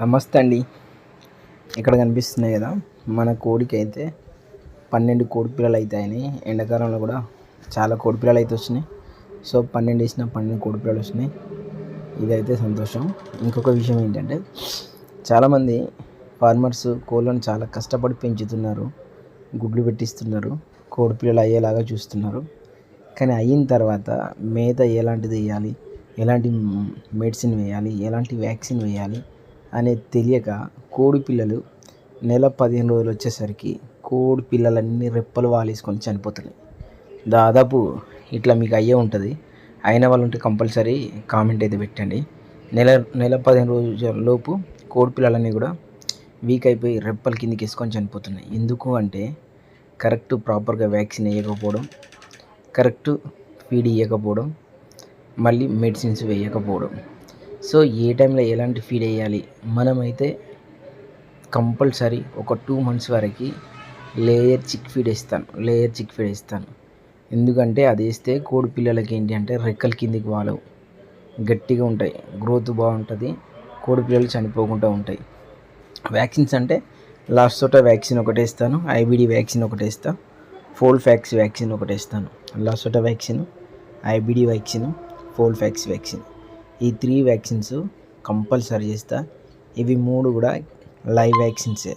నమస్తే అండి. ఇక్కడ కనిపిస్తున్నాయి కదా మన కోడికి అయితే పన్నెండు కోడి పిల్లలు అవుతాయని ఎండాకాలంలో కూడా చాలా కోడి పిల్లలు అయితే వచ్చినాయి. సో పన్నెండు వేసిన పన్నెండు కోడి పిల్లలు వచ్చినాయి. ఇదైతే సంతోషం. ఇంకొక విషయం ఏంటంటే చాలామంది ఫార్మర్స్ కోళ్ళను చాలా కష్టపడి పెంచుతున్నారు గుడ్లు పెట్టిస్తున్నారు కోడి పిల్లలు అయ్యేలాగా చూస్తున్నారు. కానీ అయిన తర్వాత మేత ఎలాంటిది వేయాలి ఎలాంటి మెడిసిన్ వేయాలి ఎలాంటి వ్యాక్సిన్ వేయాలి అనేది తెలియక కోడి పిల్లలు నెల పదిహేను రోజులు వచ్చేసరికి కోడి పిల్లలన్నీ రెప్పలు వాలేసుకొని చనిపోతున్నాయి. దాదాపు ఇట్లా మీకు అయ్యే ఉంటుంది. అయిన వాళ్ళు ఉంటే కంపల్సరీ కామెంట్ అయితే పెట్టండి. నెల నెల పదిహేను రోజుల లోపు కోడి పిల్లలన్నీ కూడా వీక్ అయిపోయి రెప్పల కిందకి వేసుకొని చనిపోతున్నాయి. ఎందుకు అంటే కరెక్ట్ ప్రాపర్గా వ్యాక్సిన్ వేయకపోవడం కరెక్ట్ ఫీడ్ ఇవ్వకపోవడం మళ్ళీ మెడిసిన్స్ వేయకపోవడం. సో ఏ టైంలో ఎలాంటి ఫీడ్ వేయాలి మనమైతే కంపల్సరీ ఒక టూ మంత్స్ వరకు లేయర్ చిక్ ఫీడ్ ఇస్తాను లేయర్ చిక్ ఫీడ్ ఇస్తాను ఎందుకంటే అది వేస్తే కోడి పిల్లలకి ఏంటి అంటే రెక్కల కిందికి వాలవు గట్టిగా ఉంటాయి. గ్రోత్ బాగుంటుంది. కోడి పిల్లలు చనిపోకుండా ఉంటాయి. వ్యాక్సిన్స్ అంటే లాస్ట్ చోట వ్యాక్సిన్ ఒకటి వేస్తాను. ఐబిడి వ్యాక్సిన్ ఒకటి వేస్తాను ఫోల్ ఫ్యాక్స్ వ్యాక్సిన్ ఒకటి వేస్తాను. LaSota vaccine IBD vaccine fowl pox vaccine. ఈ త్రీ వ్యాక్సిన్స్ కంపల్సరీ చేస్తా. ఇవి మూడు కూడా లైవ్ వ్యాక్సిన్సే.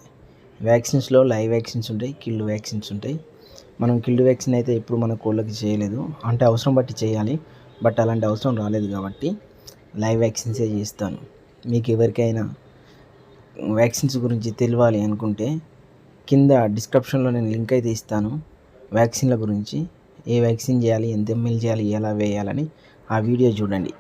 వ్యాక్సిన్స్లో లైవ్ వ్యాక్సిన్స్ ఉంటాయి కిల్డ్ వ్యాక్సిన్స్ ఉంటాయి. మనం కిల్డ్ వ్యాక్సిన్ అయితే ఎప్పుడు మన కోళ్ళకి చేయలేదు. అంటే అవసరం బట్టి చేయాలి బట్ అలాంటి అవసరం రాలేదు కాబట్టి లైవ్ వ్యాక్సిన్సే చేస్తాను. మీకు ఎవరికైనా వ్యాక్సిన్స్ గురించి తెలియాలి అనుకుంటే కింద డిస్క్రిప్షన్లో నేను లింక్ అయితే ఇస్తాను. వ్యాక్సిన్ల గురించి ఏ వ్యాక్సిన్ చేయాలి ఎంత ఎంఎల్ చేయాలి ఎలా వేయాలని ఆ వీడియో చూడండి.